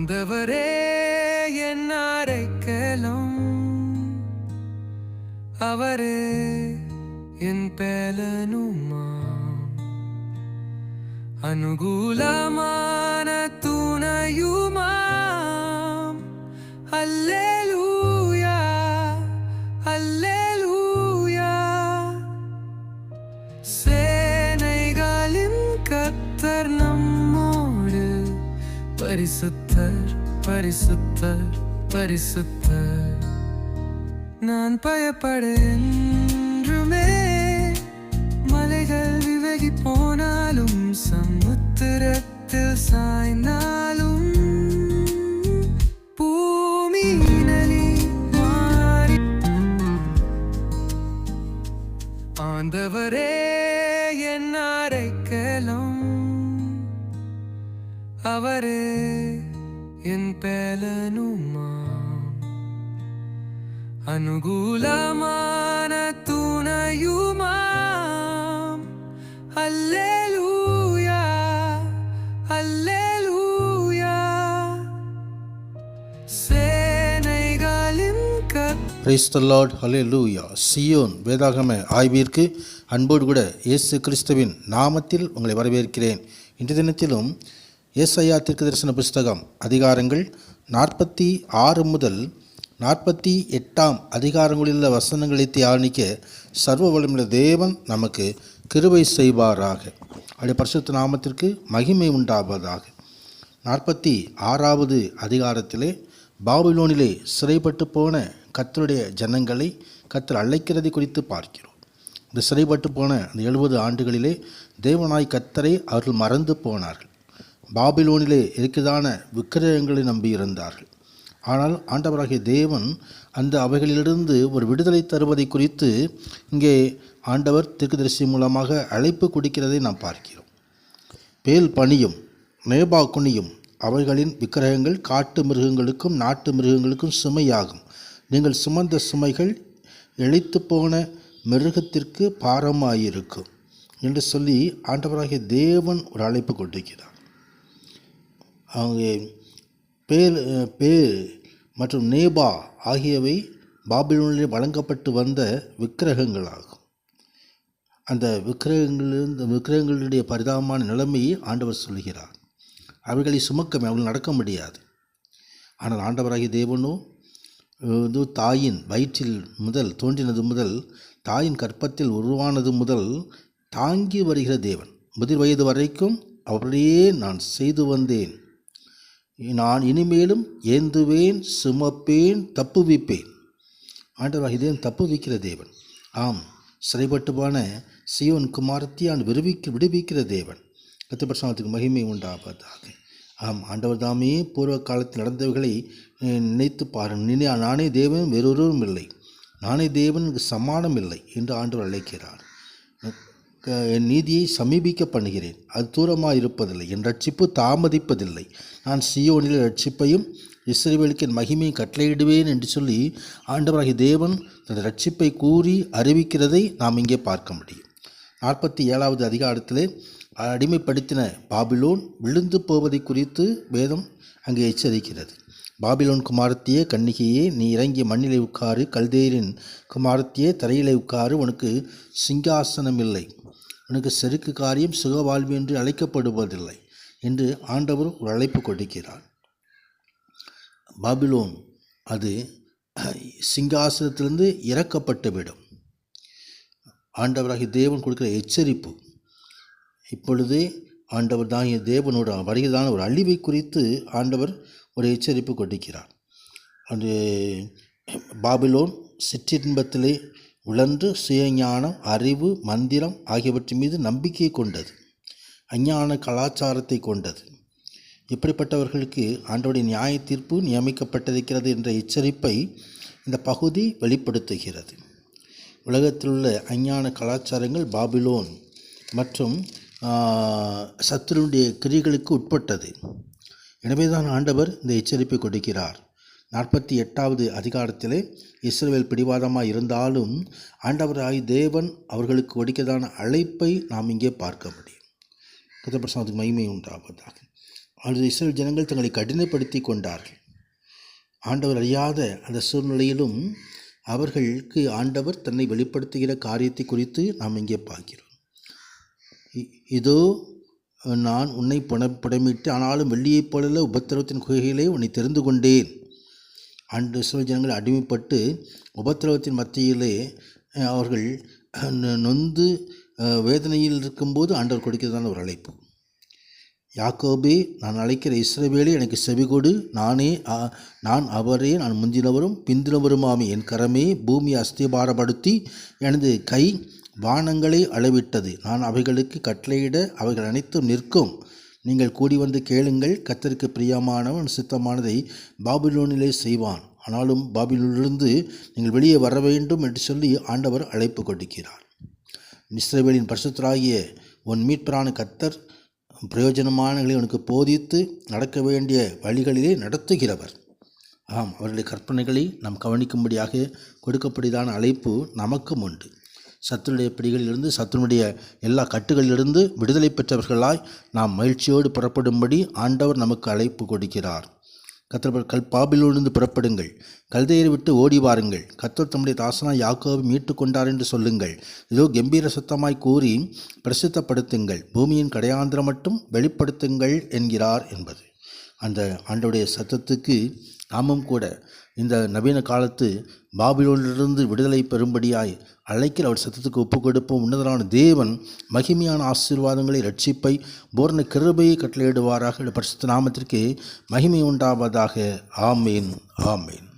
ஆண்டவரே என் அடைக்கலம். அவரே என் பேலனுமா. அனுகூலமான துணையுமாம் அல்லேலூயா அல்லேலூயா. சேனைகளின் கத்தர் நம்மோடு பரிசுத்தர் பரிசுத்தர் பரிசுத்தர். நான் பயப்படென்றுமே மலைகள் விலகி போனாலும் சமுத்திரத்தில் சாய்ந்தான். பேலனுமாம் அனுகூலமான துணையுமாம் அல்லேலூயா அல்லேலூயா சேனைகளின் கத் பிரைஸ் த லார்ட் சியோன் வேதாகம ஆய்விற்கு அன்போடு கூட இயேசு கிறிஸ்துவின் நாமத்தில் உங்களை வரவேற்கிறேன். இன்றைய தினத்திலும் ஏசையா தீர்க்க தரிசன புஸ்தகம் அதிகாரங்கள் நாற்பத்தி ஆறு முதல் நாற்பத்தி எட்டாம் அதிகாரங்களிலுள்ள வசனங்களை தியானிக்க சர்வ வளமுள்ள தேவன் நமக்கு கிருபை செய்வாராக. அப்படி பரிசுத்த நாமத்திற்கு மகிமை உண்டாவதாக. நாற்பத்தி ஆறாவது அதிகாரத்திலே பாபிலோனிலே சிறைப்பட்டு போன கத்தருடைய ஜனங்களை கத்தர் அழைக்கிறதை குறித்து பார்க்கிறோம். இந்த சிறைப்பட்டு போன அந்த எழுபது ஆண்டுகளிலே தேவனாய் கத்தரை அவர்கள் மறந்து போனார்கள். பாபிலோனிலே இருக்கிறதான விக்கிரகங்களை நம்பி இருந்தார்கள் ஆனால் ஆண்டவராகிய தேவன் அந்த அவைகளிலிருந்து ஒரு விடுதலை தருவதை குறித்து இங்கே ஆண்டவர் திருக்குதரிசி மூலமாக அழைப்பு கொடுக்கிறதை நாம் பார்க்கிறோம். பேல் பணியும் நேபா குனியும் அவைகளின் விக்கிரகங்கள் காட்டு மிருகங்களுக்கும் நாட்டு மிருகங்களுக்கும் சுமையாகும். நீங்கள் சுமந்த சுமைகள் இழைத்து போன மிருகத்திற்கு பாரமாயிருக்கும் என்று சொல்லி ஆண்டவராகிய தேவன் ஒரு அழைப்பு கொண்டிருக்கிறார் அவங்க பேர் பேர் மற்றும் நேபா ஆகியவை பாபிலோனில் வழங்கப்பட்டு வந்த விக்கிரகங்களாகும். அந்த விக்கிரகங்களிலிருந்து விக்கிரகங்களுடைய பரிதாபமான நிலைமையை ஆண்டவர் சொல்கிறார் அவைகளை சுமக்கமே அவர்கள் நடக்க முடியாது. ஆனால் ஆண்டவராகிய தேவனோ இது தாயின் வயிற்றில் முதல் தோன்றினது முதல் தாயின் கற்பத்தில் உருவானது முதல் தாங்கி வருகிற தேவன். முதிர் வயது வரைக்கும் அவரையே நான் செய்து வந்தேன். நான் இனிமேலும் ஏந்துவேன் சுமப்பேன் தப்புவிப்பேன். ஆண்டவராக தேவன் தப்புவிக்கிற தேவன். ஆம் சிறைப்பட்டுவான சியோன் குமாரத்தியான் விடுவிக்க விடுவிக்கிற தேவன். கத்திரசாமத்துக்கு மகிமை உண்டாவதாக. ஆம் ஆண்டவர் தாமே பூர்வ காலத்தில் நடந்தவர்களை நினைத்து பாருங்கள். நினை நானே தேவன் வேறொருவரும் இல்லை. நானே தேவனுக்கு சமானம் இல்லை என்று ஆண்டவர் அழைக்கிறார். என் நீதியை சமீபிக்க பண்ணுகிறேன். அது தூரமாக இருப்பதில்லை. என் ரட்சிப்பு தாமதிப்பதில்லை. நான் சியோனில் ரட்சிப்பையும் இஸ்ரேவேலுக்கு என் மகிமையை கட்டளையிடுவேன் என்று சொல்லி ஆண்டவராகிய தேவன் தன் ரட்சிப்பை கூறி அறிவிக்கிறதை நாம் இங்கே பார்க்க முடியும். நாற்பத்தி ஏழாவது அதிகாரத்திலே அடிமைப்படுத்தின பாபிலோன் விழுந்து போவதை குறித்து வேதம் அங்கே எச்சரிக்கிறது. பாபிலோன் குமாரத்தியே கன்னிகையே நீ இறங்கி மண்ணிலே உட்காரு கல்தேரின் குமாரத்தியே தரையிலே உட்காரு உனக்கு சிங்காசனம் இல்லை உனக்கு செருக்கு காரியம் சுகவாழ்வு என்று அழைக்கப்படுவதில்லை என்று ஆண்டவர் ஒரு அழைப்பு கொடுக்கிறார். பாபிலோன் அது சிங்காசனத்திலிருந்து இறக்கப்பட்டுவிடும். ஆண்டவராகிய தேவன் கொடுக்கிற எச்சரிப்பு. இப்பொழுதே ஆண்டவர் தாகிய தேவனோட வருகிறதான ஒரு அழிவை குறித்து ஆண்டவர் ஒரு எச்சரிப்பு கொடுக்கிறார். அது பாபிலோன் சிற்றின்பத்திலே உழன்று சுயஞானம் அறிவு மந்திரம் ஆகியவற்றின் மீது நம்பிக்கை கொண்டது. அஞ்ஞான கலாச்சாரத்தை கொண்டது. இப்படிப்பட்டவர்களுக்கு ஆண்டோடைய நியாய தீர்ப்பு நியமிக்கப்பட்டிருக்கிறது என்ற எச்சரிப்பை இந்த பகுதி வெளிப்படுத்துகிறது. உலகத்தில் உள்ள அஞ்ஞான கலாச்சாரங்கள் பாபிலோன் மற்றும் சத்துருடைய கிரிகளுக்கு உட்பட்டது. எனவேதான் ஆண்டவர் இந்த எச்சரிப்பை கொடுக்கிறார். நாற்பத்தி எட்டாவது அதிகாரத்திலே இஸ்ரேல் பிடிவாதமாக இருந்தாலும் ஆண்டவராய் தேவன் அவர்களுக்கு ஒடிக்கதான அழைப்பை நாம் இங்கே பார்க்க முடியும். கதப்பிரசாதத்துக்கு மகிமை உண்டாவதாக. அல்லது இஸ்ரேல் ஜனங்கள் தங்களை கடினப்படுத்தி கொண்டார்கள். ஆண்டவர் அறியாத அந்த சூழ்நிலையிலும் அவர்களுக்கு ஆண்டவர் தன்னை வெளிப்படுத்துகிற காரியத்தை குறித்து நாம் இங்கே பார்க்கிறோம். இதோ நான் உன்னை புன புடமிட்டு ஆனாலும் வெள்ளியைப் போல உபத்திரவத்தின் குகைகளை உன்னை தெரிந்து கொண்டேன். அன்று இஸ்ரேல் ஜனங்கள் அடிமைப்பட்டு உபத்திரவத்தின் மத்தியிலே அவர்கள் நொந்து வேதனையில் இருக்கும்போது ஆண்டவர் கொடுக்கிறதான ஒரு அழைப்பு. யாக்கோபே நான் அழைக்கிற இஸ்ரவேலே எனக்கு செவிகொடு நானே நான் அவரே நான் முந்தினவரும் பிந்தினவருமாமே. என் கரமே பூமியை அஸ்திபாரப்படுத்தி எனது கை வானங்களை அளவிட்டது. நான் அவைகளுக்கு கட்டளையிட அவைகள் அனைத்தும் நிற்கும். நீங்கள் கூடி வந்து கேளுங்கள். கத்தருக்கு பிரியமானவன் சித்தமானதை பாபிலோனிலே செய்வான். ஆனாலும் பாபிலோனிலிருந்து நீங்கள் வெளியே வர வேண்டும் என்று சொல்லி ஆண்டவர் அழைப்பு கொடுக்கிறார். இஸ்ரேவேலின் பரிசுத்தராகிய உன் மீட்பரான கத்தர் பிரயோஜனமானங்களை உனக்கு போதித்து நடக்க வேண்டிய வழிகளிலே நடத்துகிறவர். ஆம் அவருடைய கற்பனைகளை நாம் கவனிக்கும்படியாக கொடுக்கப்படிதான அழைப்பு நமக்கும் உண்டு. சத்துருடைய பிடிகளிலிருந்து சத்துருடைய எல்லா கட்டுகளிலிருந்து விடுதலை பெற்றவர்களாய் நாம் மகிழ்ச்சியோடு புறப்படும்படி ஆண்டவர் நமக்கு அழைப்பு கொடுக்கிறார். கத்தர் கல் பாபிலிருந்து புறப்படுங்கள். கல்தையரை விட்டு ஓடி வாருங்கள். கத்தர் தம்முடைய தாசனா யாக்கோவை மீட்டு கொண்டார் என்று சொல்லுங்கள். இதோ கம்பீர சத்தமாய் கூறி பிரசித்தப்படுத்துங்கள். பூமியின் கடையாந்திரம் மட்டும் வெளிப்படுத்துங்கள் என்கிறார் என்பது. அந்த ஆண்டவுடைய சத்தத்துக்கு நாமும் கூட இந்த நவீன காலத்து பாபிலோனிலிருந்து விடுதலை பெறும்படியாய் அழைக்கிற அவர் சத்தத்துக்கு ஒப்பு கொடுப்போம். உன்னதரான தேவன் மகிமையான ஆசீர்வாதங்களை ரட்சிப்பை பூர்ண கிருபையை கட்டளையிடுவாராக. பரிசுத்த நாமத்திற்கு மகிமை உண்டாவதாக. ஆமேன். ஆமேன்.